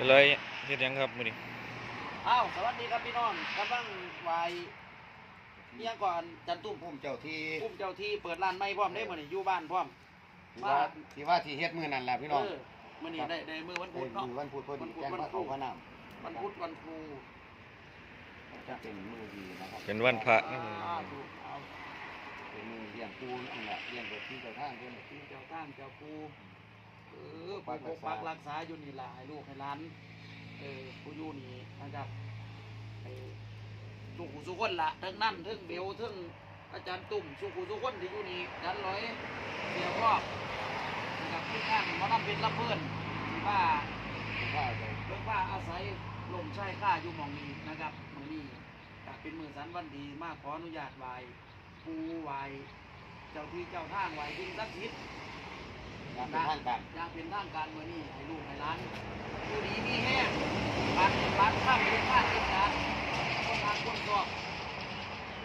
เป็นเลยเฮ็ดหยังครับมื้อนี้อ้าวสวัสดีครับพี่น้องกำลังไหวเมียก่อนจันตุ้มภูมิเจ้าที่อุ้มเจ้าที่เปิดร้านไม่พร้อมได้มื้อนี้อยู่บ้านพร้อม ที่ว่าที่ว่าที่เฮ็ดมื้อนั่นแหละพี่น้องเออมื้อนี้ได้ได้มื้อวันเอ้พุยธเนาะ มื้อวันพุธพอดีวันพุธแจ้งวันว่าพุเขาธพระนามวันพุธวันครูจะเป็นมื้อดีนะครับเป็นวันพระนะอ่าถูกเอาเป็นมื้อเลี้ยงปูนั่นแหละเลี้ยงเด็กที่เจ้าทางเพิ่นน่ะที่เจ้าตั้งเจ้าครู เออปกปกปักรักษาอยู่นี่ล่ะให้ลูกให้หลานเออผู้อยู่นี่นะครับไอ้สุขุสุคนละทั้งนั่นทั้งเบลทั้งอาจารย์ตุ่มสุขุสุคนที่อยู่นี่ดันร้อยเสียรอบนะครับที่ข้างหมอนำเป็นละเพื่อนที่ว่าว่าเรื่อว่าอาศัยลมใช้ค่าอยู่หมองนี้นะครับมือนี้ก็เป็นมือสันวันดีมากขออนุญาตไหวปูไหวเจ้าที่เจ้าทางไหวสิ่งศักดิ์สิ ทธิ์งานเป็นทางการอยางเป็นทางการเมื่อนี้ให้ลูกให้ร้านอยู่ดีมีแห้งร้านร้านข้าวเรียนข้าวเรียนการคนทางคนสอบ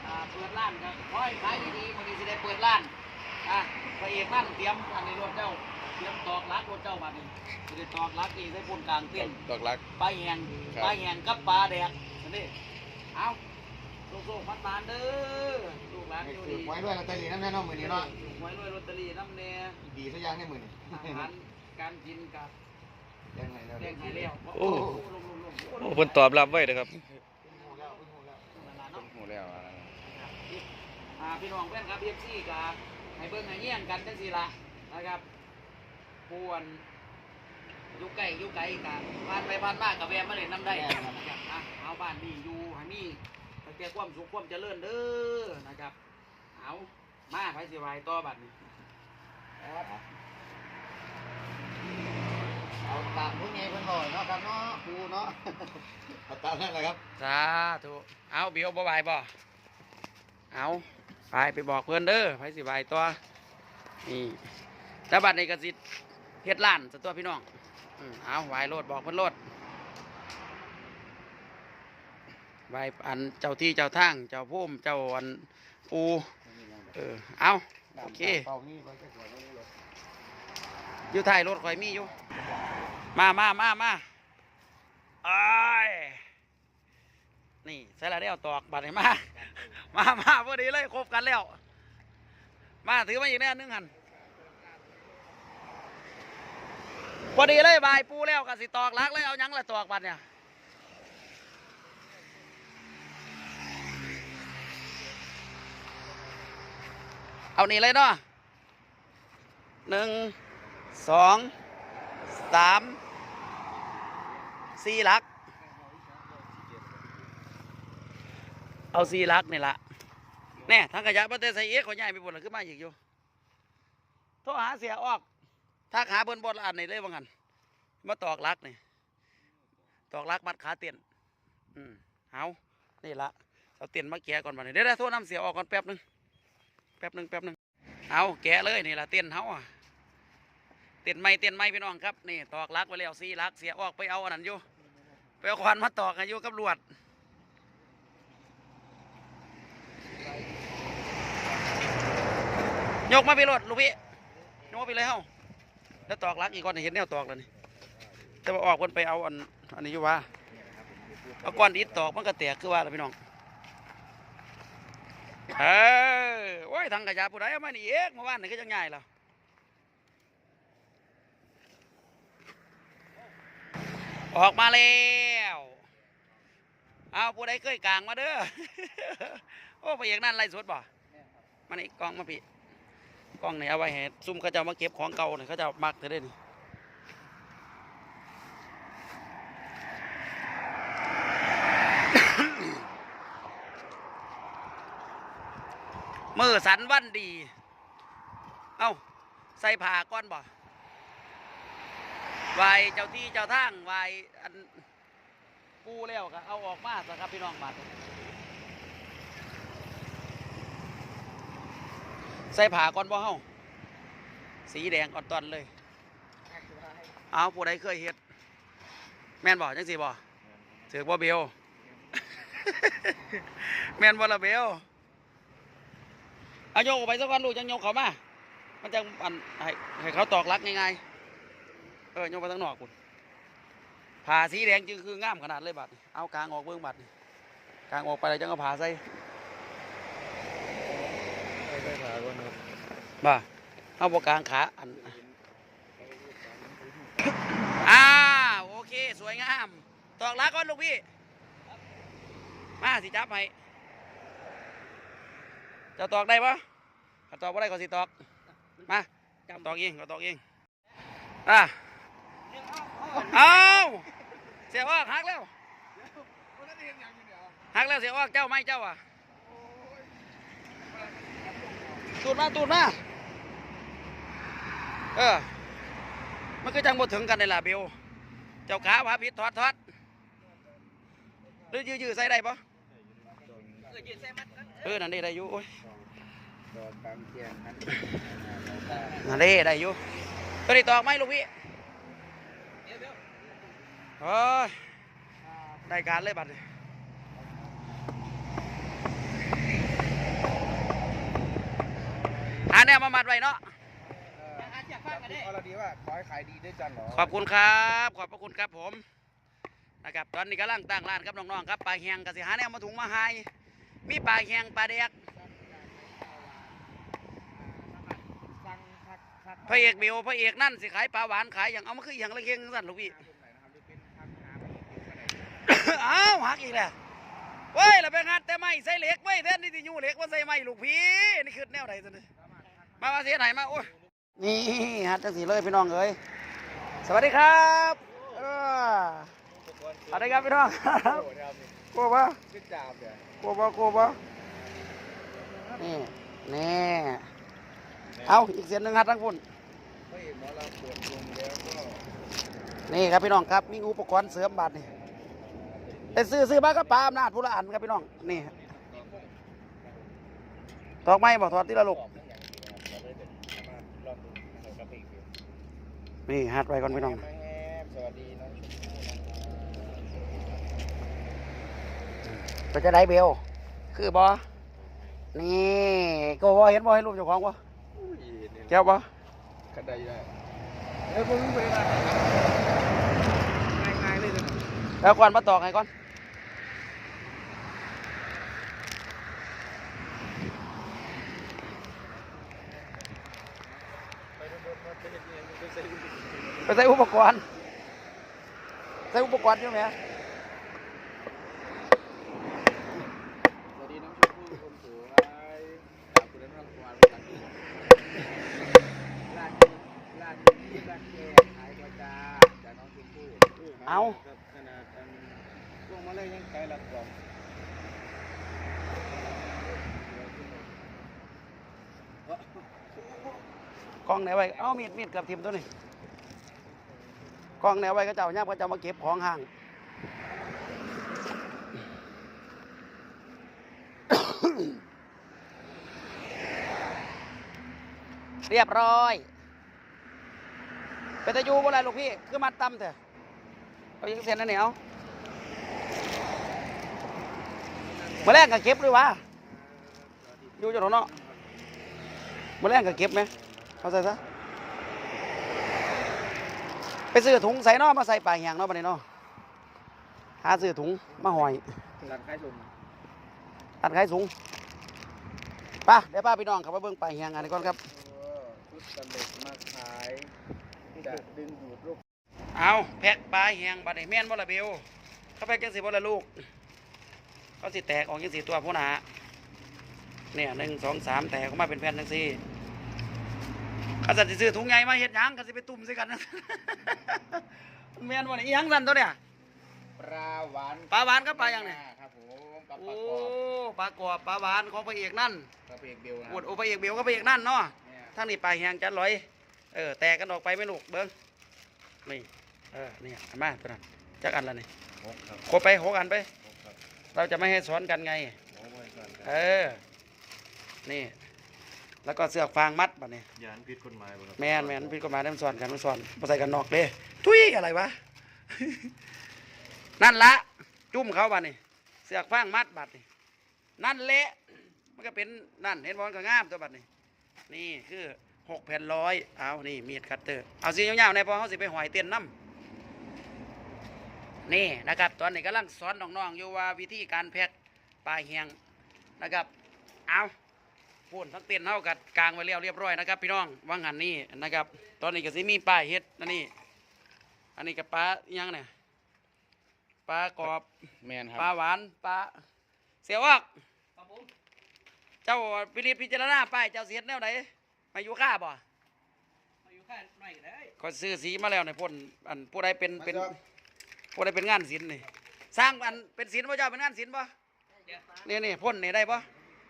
อ่าเปิดร้านก็ขอให้ขายดีๆมือนี้จะได้เปิดร้านอะพระเอกนั่นเตรียมอันในรถเจ้าเตรียมตอกลักรถเจ้าบัดนี้จะได้ตอกลักอีกใส่พ่นกลางเต้นดอกรักปลาแหงปลาแหงกับปลาแดกนี่เอาลูกๆพัดมานเด้อานให้อยู่ถืดีอไว้ด้วยลอตเตอรี่นั่นแน่นอนมื้อนี้เนาะถูกไว้ด้วยลอตเตอรี่น้ำแน่ดีทุกอย่างในมื้อนี้อาหารการกินกับแจ้งให้แล้วแดงไห้แล้วโอ้ ลงลงลงโอ้เพิ่นตอบรับไว้เด้อครับเพิ่นฮู้แล้วเพิ่นฮู้แล้วนั่นล่ะเนาะฮู้แล้วอ่าพี่น้องเพื่อนครับเอฟซีกับให้เบิ้งให้เงี้ยงกันจังสิละนะครับปวนอยุไก่ยุไก่กับผ่านไปผ่านมากับแวะมาเล่นน้ำได้นะครับอะเอาบ้านนี่อยู่ให้มีตั้งแต่ความสุขความเจริญเด้อนะครับ เอามาไปสิวายต่อบัดนี้เอาตามพวกนี้เพิ่นบอกเนาะครับเนาะปูเนาะเอาตามนั่นแหละครับสาธุเอาเบียวบ่บายบ่เอาไปไปบอกเพื่อนเด้อไปสิวายต่อนี่แต่บัดนี้ก็สิเฮ็ดล้านสตัวพี่น้องอืมเอาไหวายโลดบอกเพื่อนโลดไหวอันเจ้าที่เจ้าทาง เจ้าพุ่มเจ้าอันปู เออ เอาโอเคอยู่ท้ายรถข่อยมีอยู่ มามามามาไอ้นี่ใส่ละได้เอาตอกบัตรให้มา มามาพอดีเลยครบกันแล้ว มาถือมาอีกแน่นึงหันพอดีเลยบายปูแล้วก็สิตอกลักเลยเอายังละตอกบัตรเนี่ย เอานี่เลยเนาะหนึ่งสองสามสี่หลัก เอาสี่หลักนี่ละแน่ทางขยะประเทศไทยเอ๊ะขอใหญ่ไปบนหลังขึ้นมาอีกอยู่โทรหาเสียออกถ้าหาเบิ้นบนอันนี่เลยว่างันมาตอกลักนี่ตอกลักมัดขาเตียนอืมเอานี่ละเอาเตียนมาแกะก่อนบัดนี้เดี๋ยวได้โทรน้ำเสียออกก่อนแป๊บหนึง ป๊บหนึงแป๊บหนึงเอาแกะเลยนี่ละเตียนเฮาอะเต้นไม้เต้นไม้พี่น้องครับนี่ตอกลักไว้แล้วสี่ลักเสียออกไปเอาอันนั้นอยู่ไปเอาควันมาตอกกันอยู่กับลวดยกมาพี่รถลูกพี่ยกมาไปเลยเฮ้าแล้วตอกลักอีกก่อนเห็นแนวตอกแล้วนี่แต่ว่าออกคนไปเอาอันอันนี้อยู่ว่าเอาก้อนอิฐตอกมันก็แตกคือว่าแล้วพี่น้อง เออโอ้ยทางกระยาผู้ใดเอามานี่เอกเมื่อวานนี่ก็ยังง่ายแล้วออกมาแล้วเอาผู้ใดเคยกลางมาเด้อ โอ้ไปเอกนั่นไล่สดบ่มานี่กล้องมาพี่กล้องนี่เอาไว้ให้ซุ่มเขาเจ้ามาเก็บของเก่าเนี่ยเขาเจ้ามักเธอได้นี่ มือสันวันดี เอ้า ใส่ผ้าก้อนบ่ไหวเจ้าที่เจ้าทางไหวอันปูแล้วก็เอาออกมาสครับพี่น้องบัดใส่ผ้าก่อนบ่เฮาสีแดงอ่อนตอนเลย เอาผู้ใดเคยเฮ็ด แม่นบ่จังสิบ่ถือบ่เบล แม่นบ่ละเบล เอาโยกออกไปสักวันลูกจังโยกเขามามันจังอันให้ให้เขาตอกลักง่ายๆเออโยกไปทั้งนอกคุณผ่าสีแดงจึงคืองามขนาดเลยบัดนี้เอากลางออกเบื้องบัดนี้กลางออกไปแล้วจังก็ผ่าใส่ไม่ได้ขาก่อนครับบ่าเอาบกลางขาอันอ้าวโอเค สวยงาม ตอกหลักก่อนลูกพี่ มาสิจับให้เจะตอกได้ปะถ้าตอกบ่ได้ก็สิตอก มาจับตอกเองก็ตอกเองอะเอาเสียออกหักแล้วหักแล้วเสียออกเจ้าไม่เจ้าอะตูดมาตูดมาเออ มันก็จังบ่ถึงกันในล่ะเบล เจ้าขาพาพิษถอดถอดหรือยื้อๆใส่ได้ปะ เออนั่นนี่ได้อยู่โอ้ยดอกบางเทียนนั้นนั่นนี่ได้อยู่ตัวนี้ตอกไหมลูกพี่โอ้ยได้การเลยบัดนี้หาแนวมามัดไว้เนาะเอาดีว่าขอให้ขายดีด้วยจันเหรอขอบคุณครับ ขอบพระคุณครับผมนะครับตอนนี้กำลังตั้งร้านครับน้องๆครับปลาแหงกสิหาแนวมาถุงมาใหาย มีปลาแหงปลาแดกสั่งพักพักพระเอกเบลพระเอกนั่นสิขายปลาหวานขายอย่างเอามาคืออย่างละเก่งสั่นลูกพี่อ้าวหักอีกแล้วเว้ยเราไปงัดแต่ไม่ใส่เหล็กเว้ยแทนที่จะยู่เหล็กมาใส่ไม่ลูกพี่นี่คือแนวไหนสิเนี่ยมามาเสียไหนมาโอ้ยนี่ฮัดจังสีเลยพี่น้องเอ้ยสวัสดีครับเออสวัสดีครับพี่น้องครับกลัวปะ ขึ้นจามเนี่ยกลัวปะกลัวปะนี่นี่เอาอีกเสียนหนึ่งฮัดทั้งพุ่นพระเอกหมอลำปวดลงแล้วก็นี่ครับพี่น้องครับมีอุปกรณ์เสริมบัตรนี่ไปซื้อซื้อมาก็ปลาอำนาจผู้ละอันครับพี่น้องนี่ตอกไม้บอกถอดที่ละลูกตอบไม่อย่างดีนะครับเราได้เด็ดมาลองดูนะครับกระปิกดูนี่ฮัดไว้ก่อนพี่น้องสวัสดีน้อง ชมพู่นะครับก็จะได้เบลคือบอนี่ก็บอเห็นบอให้รูปเจ้าของบออุ้ยเนี่ยแก้วบอกันได้อยู่ได้เอ้ยผมไปได้ง่ายๆเลยนะแล้วก่อนมาตอกให้ก่อนไปโดนๆมาเป็นเนี่ยมันก็ใส่ลูกบิดไปใส่อุปกรณ์ ใส่อุปกรณ์อยู่ไหม สวัสดีน้องชมพู่คนสวยขอบคุณน้องควานภาษาอังกฤษลาดลาดที่ลาดแก่ขายประจาจากน้องชมพู่ เอา ครับขนาดอันพวกมาเลยยังขายหลักสอง กล้องแนวไว้ เอามีดมีดกับทิมตัวนี้กล้องแนวไว้ก็เจ้าเนี่ยก็เจ้ามาเก็บของห่างเรียบร้อยเป็นตะยูบ่ไรลูกพี่ คือมัดตำเถอะเอายิงเส้นนั่นเหนียวมาแรกก็เก็บด้วยวะอยู่จังหวะเนาะมาแรกก็เก็บไหม เอาใส่ซะไปซื้อถุงใส่เนาะมาใส่ปลาแหงเนาะบัดนี้เนาะหาซื้อถุงมาห่อยหลังขายลมตัดขายถุงไป้าเดี๋ยวป้าพี่น้องเขับมาเบิ่งปลาแหงอันนี้ก่อนครับชุดสำเร็จมาขายจะดึงดูดลูกเอาแพ็คปลาแหงบัดนี้แม่นบ่ละเบลเขาแพ็คจังสิบ่ละลูกเขาสิแตกออกจังสิตัวผู้หนาเนี่ยหนึ่งสองสามแตกออกมาเป็นแผ่นจังสิเขาสันสิซื้อถุงใหญ่มาเฮ็ดหยังเขาสิไปตุ่มใส่กันแม่นบ่นี่อีหยังสั่นตัวเนี่ย ปลาหวานปลาหวานกับปลาหยังเนี่ย ครับผมกับโอ้ปลากรอบปลากรอบปลาหวานของพระเอกนั่นกระเปียกเบลนะปวดโอพระเอกเบลก็พระเอกนั่นเนาะเนี่ยทั้งนี้ปลาแหงจัดลอย เออแตกกันออกไปไหม่ลูกเบิ้งนี่เออนี่เอามาตัวนั้นจักอันละนี่หกครับครบไปหกอันไป หกครับเราจะไม่ให้สอนกันไง หกไว้ก่อนคเอรับอ นี่ แล้วก็เสือกฟางมัดบัดนี้ยานผิดกฎหมายบ่ครับแมนแมนพี่ก็มาได้มันสอนกันมันสอนมาใส่กันนอกเลยทุยอะไรวะ นั่นละจุ่มเขาบัดนี้ เสือกฟางมัดบัดนี้นั่นเละมันก็เป็นนั่นเห็นบอลก็งามตัวบัดนี้ นี่คือหกแผ่นร้อยเอานี่มีดคัตเตอร์เอาสียาวๆในพอเขาสิไปหอยเตียนน้ำนี่นะครับ ตอนนี้กำลังสอนน้องๆอยู่ว่าวิธีการแพ็คปลาแห้งนะครับ เอา พูนทั้งเต็นท์เท่ากับกลางไว้แล้วเรียบร้อยนะครับ พี่น้องว่างหันนี่นะครับ ตอนนี้ก็สิมีปลาเฮ็ดนั่นนี่อันนี้กับปลาอิหยังเนี่ยปลากรอบแมนคปลารับหวานปลาเสียวอกเจ้าพินิจพิจารณาป้ายเจ้าเสียดแนวไหนมาอยู่ค่าบ่ก็ซื้อสีมาแล้วเนี่ยพ่นอันผู้ใดเป็นเป็นผู้ใดเป็นงานศิลป์นี่สร้างอันเป็นศิลป์พ่เจ้าเป็นงานศิลป์ป่นี่นี่พ่นนี่ได้ป่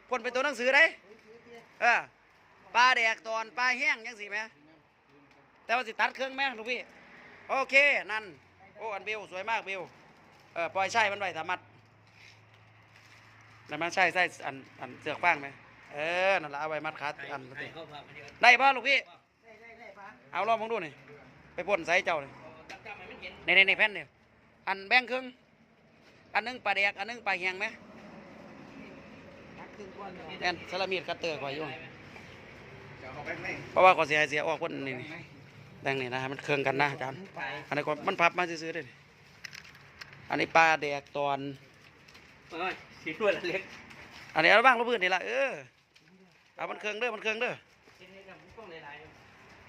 พ่นเป็นตัวหนังสือได้ เออปลาแดกตอนปลาแห้งยังสิแหมแต่ว่าสิตัดเครื่องแม่ลูกพี่ โอเคนั่น โอ้อันเบลสวยมากเบลเออปล่อยใช่มันไว้สามัดนั่นมันใช่ใช่อันอันเสือกฟางไหมเออนั่นละเอาไว้มัดขาอันนั้นสิได้ป่ะลูกพี่เอาลองมองดูหนี่ไปพ่นใส่เจ้าเลยในในในแผ่นเนี่ยอันแบ่งครึ่งอันนึงปลาแดกอันนึงปลาแห้งไหม แอนสลามีดคัตเตอร์ก่อยอยู่เพราะว่าก่อนเสียเสียออกพ่นนี่นี่แบ่งนี่นะให้มันเครื่องกันนะอาจารย์อันนี้ก่อนมันพับมาซื้อๆเลยอันนี้ปลาแดกตอนสีนวลเล็กอันนี้เอาบ้างลบพื้นนี่ละเออเอามันเครื่องเด้อมันเครื่องเด้อ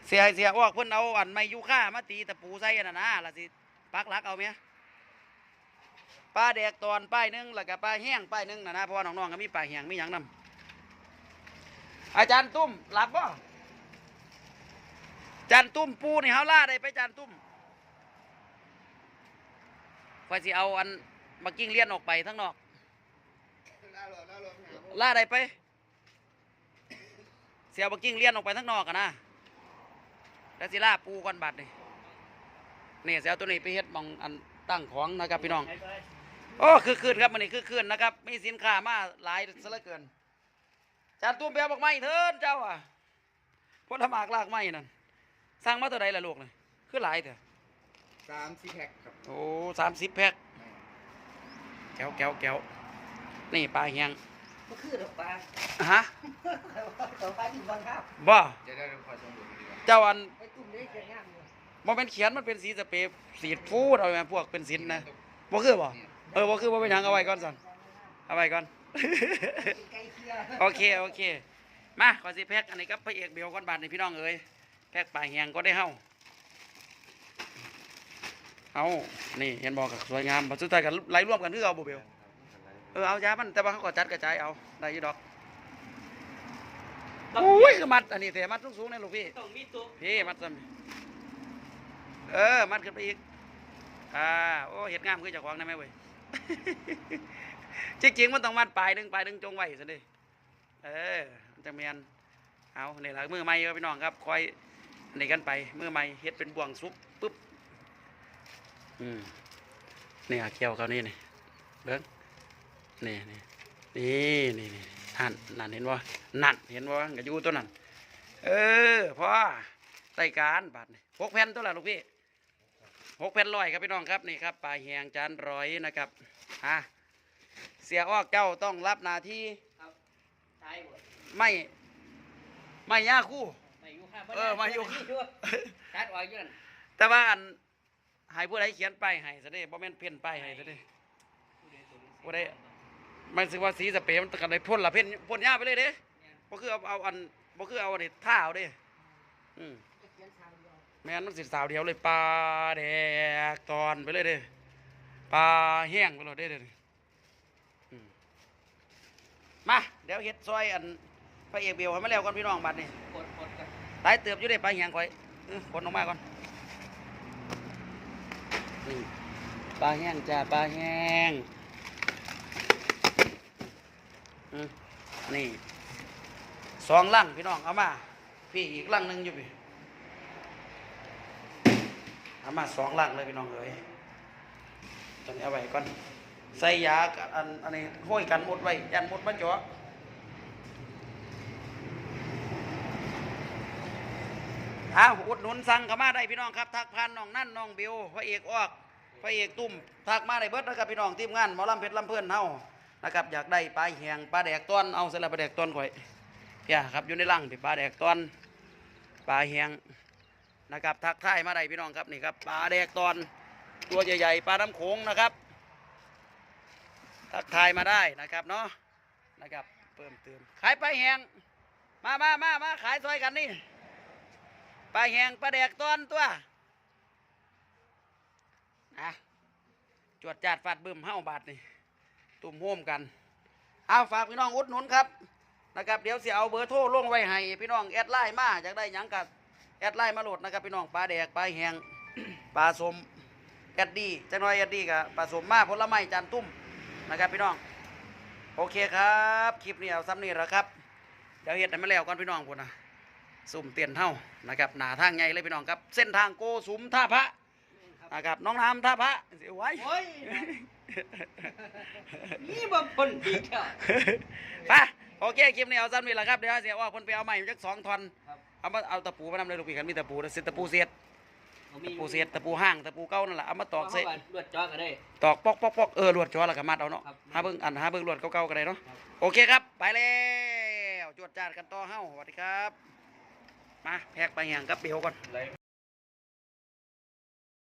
เสียเสียออกเพิ่นเอาอันไม้ยูค่ามาตีตะปูใส่อันนั้นนะล่ะสิปักหลักเอาเมีย ปลาแดกตอนป้ายหนึงแล้วก็ปลาแห้งป้ายหนึงนะนะเพราะว่าน้องๆก็มีปลาแห้งมีหยังนํอาจารย์ตุ้มหลับบ่อาจารย์ตุ้มปูนี่เฮาล่าได้ไปอาจารย์ตุ้มคอยสิเอาอันมากิ้งเลี้ยนออกไปทั้งนอกล่าได้ไปเสียบักกิ้งเลี้ยนออกไปทั้งนอกกันนะแล้วสิล่าปูก่อนบัดนี่นี่เสียเอาตัวนี้ไปเฮ็ดมองอันตั้งของนะครับพี่น้อง โอ้คือคืนครับมันนี่คือคืนนะครับ มีสินค้ามาหลายซะเหลือเกิน จานตุ้มแปลบอกไม่เถินเจ้าอะพลหมากลากไม้นั่นสร้างมาตัวใดล่ะลูกเลยคือหลายเถอะสามสี่แพ็คครับโอ้สามสิบแพ็คแก้วแก้วแก้วนี่ปลาเฮียงก็คือดอกปลาฮะดอกปลาที่บังคับบ่จะได้คอยสมบูรณ์ดีกว่าเจ้าอันไอ้ตุ่มนี้จะง่ามอยู่บ่เป็นเขียนมันเป็นสีสเปรย์สีดฟูดเอาไว้พวกเป็นสินนะบ่คือบ่ เออบ่คือบ่เป็นหยังเอาไว้ก่อนสันเอาไว้ก่อน ไก่เคียโอเคโอเค มาขอสิแพ็กอันนี้กับพระเอกเบลก่อนบาดนี่พี่น้องเอ้ยแพ็กปลาแหงก็ได้เฮาเอานี่เห็นบอกกับสวยงามบัดสุดท้ายกันไหลร่วมกันคือเอาบ่เบลเออเอาจ้ามันแต่ว่าเขาก็จัดกระจายเอาได้อยู่ดอกโอ้ยคือมัดอันนี้แต่มัดสูงๆนี่ลูกพี่ต้องมีตัวพี่มัดซ้ำเออมัดขึ้นไปอีกอ่าโอ้เห็ดงามคือเจ้าของได้ไหมเว้ย จริงๆมันต้องมัดปลายหนึ่งปลายหนึ่งจงไว้สิเด้เออมันจะเมียนเอาเนี่ยละมือใหม่ครับพี่น้องครับคอยอันนี้กันไปมือใหม่เฮ็ดเป็นบ่วงซุปปุ๊บอืมเนี่อะเกี่ยวเขานี่นี่เบิ้งนี่นี่นี่นี่นี่นั่นนั่นเห็นว่านั่นเห็นว่าก็อยู่ตัวนั้นเออพ่อใส่การบาทนี่หกแผ่นตัวละลูกพี่ หกแผ่นร้อยครับพี่น้องครับนี่ครับปลาแหงจานร้อยนะครับอะเสียออกเจ้าต้องรับหน้าที่ตายหมดไม่ไม่ย่าคู่มาอยู่ข้างเออมาอยู่ ตัดออกอยืนแต่ว่าอันให้ผู้ใดเขียนป้ายให้ซะเด้บ่แม่นเพ่นป้ายให้ซะเด้ผู้ใดมันสิว่าสีสเปรย์มันกันได้พ่นละเพ่นพ่นยาไปเลยเด้บ่คือเอาเอาอันบ่คือเอาอันนี้ท่าเอาเด้อืม แม่นมันสิสาวเดียวเลยปลาแดกตอนไปเลยเด้ปลาแห้งไปเลยเด้เด้อืมมาเดี๋ยวเฮ็ดซอยอันพระเอกเบลให้มาแล้วก่อนพี่น้องบัดนี้กดกดกันตายเติบอยู่ได้ปลาแห้งข่อยเออคนออกมาก่อนนี่ปลาแห้งจ้าปลาแห้งอืมนี่สองลังพี่น้องเอามา พี่อีกลังหนึงอยู่พี่ เอามาสองลังเลยพี่น้องเอ้ยตอนนี้เอาไว้ก่อน ใส่ยาอันอันนี้ห้อยกันหมดไว้ยันหมดมาจาะอ้าวอุดหนุนสั่งเข้ามาได้พี่น้องครับ ทักผ่านน้องนั่นน้องบิวพระเอกออกพระเอกตุ้มทักมาได้เบิดนะครับพี่น้องทีมงานหมอลำเพชรลำเพื่อนเฮานะครับอยากได้ปลาแหงปลาแดกต้อนเอาเสร็จแล้วปลาแดกต้อนข่อยเนี่ยครับอยู่ในลังพี่ปลาแดกต้อนปลาแหง นะครับทักทายมาได้พี่น้องครับนี่ครับปลาแดกตอนตัวใหญ่ๆปลาน้ำโขงนะครับ ทักทายมาได้นะครับเนาะนะครับเพิ่มเติมขายปลาแหงมามามามาขายซอยกันนี่ปลาแหงปลาแดกตอนตัวนะจวดจาดฟาดบึ้มห้าบาทนี่ตุ่มโฮมกันเอาฝากพี่น้องอุดหนุนครับนะครับเดี๋ยวเสิเอาเบอร์โทรลงไว้ให้พี่น้องแอดไลน์มาอยากได้ยังกับ แอดไลน์มาโหลดนะครับพี่น้องปลาแดกปลาแหงปลาสมแอดดี้จังน้อยแอดดี้กับปลาสมมาผลไม้จานตุ้มนะครับพี่น้องโอเคครับคลิปนี้เอาซ้ำนี่แหละครับเดี๋ยวเฮ็ดให้มันแล้วก่อนพี่น้องพุ่นนะสุ่มเตียนเท่านะครับหนาทางใหญ่เลยพี่น้องครับ เส้นทางโกสุมท่าพระนะครับน้องน้ำท่าพระเสียไว้โอ้ยนี่บ่พ้นดีเท่าไปโอเคคลิปนี้เอาซ้ำนี่แหละครับเดี๋ยวเสียว่าคนไปเอาใหม่จักสองทอนครับ เอามาเอาตะปูมานำเลยลูกพี่กันมีตะปูนะเส้นตะปูเสียดตะปูเสียดตะปูห้างตะปูเก้านั่นแหละเอามาตอกใส่ลวดจอกันได้ตอกปอกปอกปอกเออลวดจอแล้วก็มัดเอาเนาะครับหาเบิ่งอันหาเบิ่งลวดเก่าๆกันได้เนาะครับโอเคครับ ไปแล้วจวดจาดกันต่อเฮ้าสวัสดีครับ มาแพกไปแหงกับเบลก่อน